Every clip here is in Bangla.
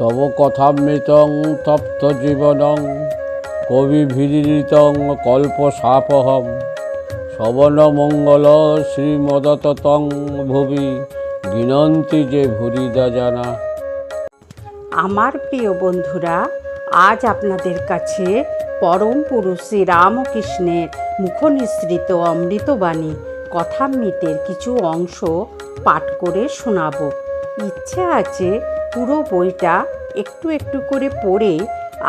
তব কথামৃতং তপ্ত জীবনং কবিভিরিতং কল্পসাপহম শ্রবণমঙ্গল শ্রীমদততং ভুবি গিনন্তি যে ভুরিদা জানা। আমার প্রিয় বন্ধুরা, আজ আপনাদের কাছে পরম পুরুষ শ্রী রামকৃষ্ণের মুখনিসৃত অমৃতবাণী কথামৃতের কিছু অংশ পাঠ করে শোনাবো। ইচ্ছে আছে পুরো বইটা একটু একটু করে পড়ে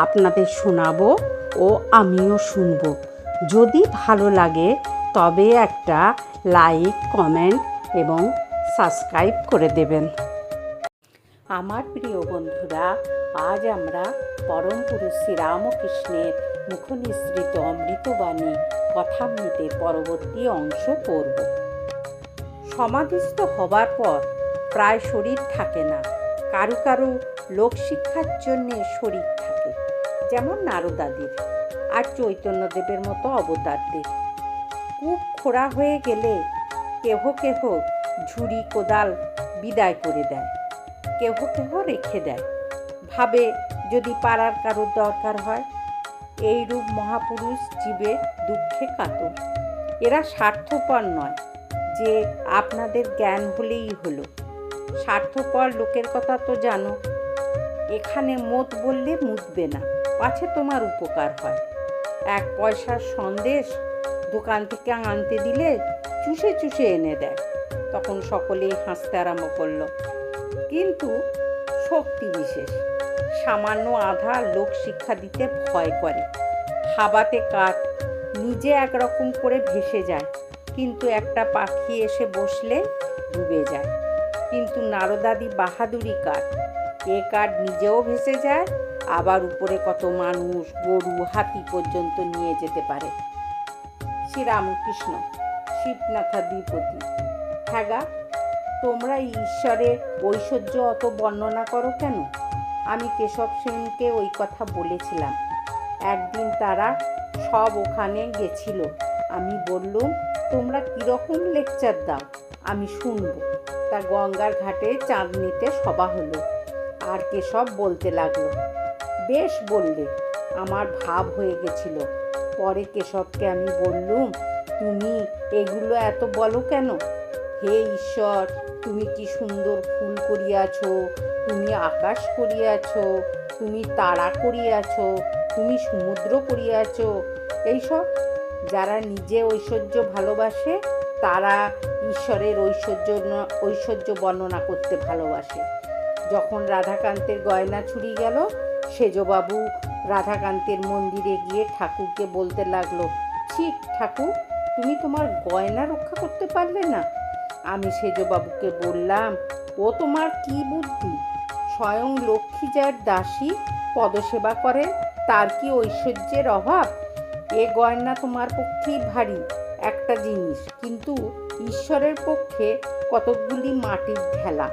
আপনাদের শোনাবো ও আমিও শুনব। যদি ভালো লাগে, তবে একটা লাইক, কমেন্ট এবং সাবস্ক্রাইব করে দেবেন। আমার প্রিয় বন্ধুরা, আজ আমরা পরম পুরুষ শ্রীরামকৃষ্ণের মুখনিসৃত অমৃতবাণী কথামৃতের পরবর্তী অংশ পড়ব। সমাধিস্থ হবার পর প্রায় শরীর থাকে না। কারও কারও লোকশিক্ষার জন্যে শরীর থাকে, যেমন নারদাদির আর চৈতন্যদেবের মতো অবতারদের। কূপ খোঁড়া হয়ে গেলে কেহ কেহ ঝুড়ি কোদাল বিদায় করে দেয়, কেহ কেহ রেখে দেয়। ভাবে যদি পাড়ার কারোর দরকার হয়, এইরূপ মহাপুরুষ জীবে দুঃখে কাতর। এরা স্বার্থপর নয়, যে আপনাদের জ্ঞান হলেই হলো। স্বার্থপর লোকের কথা তো জানো। এখানে মত বললে মুতবে না। পাছে তোমার উপকার হয়। এক পয়সার সন্দেশ দোকান থেকে আনতে দিলে চুষে চুষে এনে দেয়। তখন সকলেই হাসতে আরম্ভ করল। কিন্তু শক্তি বিশেষ। সামান্য আধা লোক শিক্ষা দিতে ভয় করে। হাবাতে কাঠ নিজে একরকম করে ভেসে যায়। কিন্তু একটা পাখি এসে বসলে ডুবে যায়। কিন্তু নারদাদি বাহাদুরি কাঠ এ কাঠ নিজেও ভেসে যায়, আবার উপরে কত মানুষ গরু, হাতি পর্যন্ত নিয়ে যেতে পারে। শ্রীরামকৃষ্ণ শিবনাথাদিপতি হ্যাঁ গা, তোমরা ঈশ্বরের ঐশ্বর্য অত বর্ণনা করো কেন? আমি কেশব সেনকে ওই কথা বলেছিলাম। একদিন তারা সব ওখানে গেছিল। আমি বললুম, তোমরা কীরকম লেকচার দাও? আমি শুনব। তা গঙ্গার ঘাটে চাঁদনিতে সভা হলো। আর কেশব বলতে লাগল, বেশ বললে, আমার ভাব হয়ে গেছিল। পরে কেশবকে আমি বললুম, তুমি এগুলো এত বলো কেন? হে ঈশ্বর, তুমি কি সুন্দর ফুল করিয়াছ তুমি আকাশ করিয়াছ তুমি তারা করিয়াছ তুমি সমুদ্র করিয়াছ এইসব যারা নিজে ঐশ্বর্য ভালোবাসে, তারা ঈশ্বরের ঐশ্বর্য ঐশ্বর্য বর্ণনা করতে ভালোবাসে। যখন রাধাকান্তের গয়না ছুরি গেল, সেজবাবু রাধাকান্তের মন্দিরে গিয়ে ঠাকুরকে বলতে লাগল ঠিক ঠাকুর, তুমি তোমার গয়না রক্ষা করতে পারলে না? আমি সেজবাবুকে বললাম, ও তোমার কি বুদ্ধি? স্বয়ং লক্ষ্মী যার দাসী, পদসেবা করে তার কি ঐশ্বর্যের অভাব? এ গয়না তোমার পক্ষেই ভারী, একটা জিনিস। কিন্তু ঈশ্বরের পক্ষে কতকগুলি মাটির ঢেলা।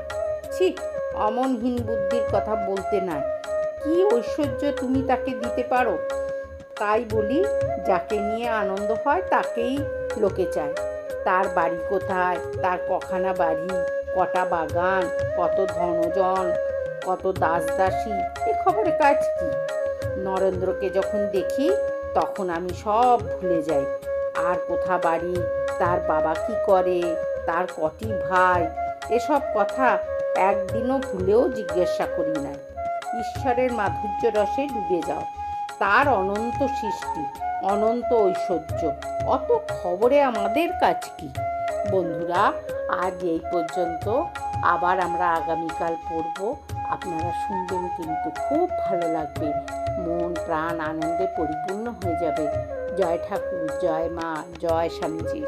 ঠিক অমনহীন বুদ্ধির কথা বলতে নাই কি ঐশ্বর্য তুমি তাকে দিতে পারো? তাই বলি, যাকে নিয়ে আনন্দ হয় তাকেই লোকে চায়। তার বাড়ি কোথায়? তার কখানা বাড়ি? কটা বাগান? কত ধনজন কত দাস দাসী এ খবরে কাজ কি? নরেন্দ্রকে যখন দেখি তখন আমি সব ভুলে যাই। আর কোথা বাড়ি, তার বাবা কি করে, তার কটি ভাই, এসব কথা একদিনও ভুলেও জিজ্ঞাসা করি নাই। ঈশ্বরের মাধুর্য রসে ডুবে যাও। তার অনন্ত সৃষ্টি, অনন্ত ঐশ্বর্য, অত খবরে আমাদের কাজ কি? বন্ধুরা, আজ এই পর্যন্ত। আবার আমরা আগামীকাল পড়ব। আপনারা শুনবেন কিন্তু খুব ভালো লাগবে। মন, প্রাণ আনন্দে পরিপূর্ণ হয়ে যাবে। জয় ঠাকুর, জয় মা, জয় স্বামীজি।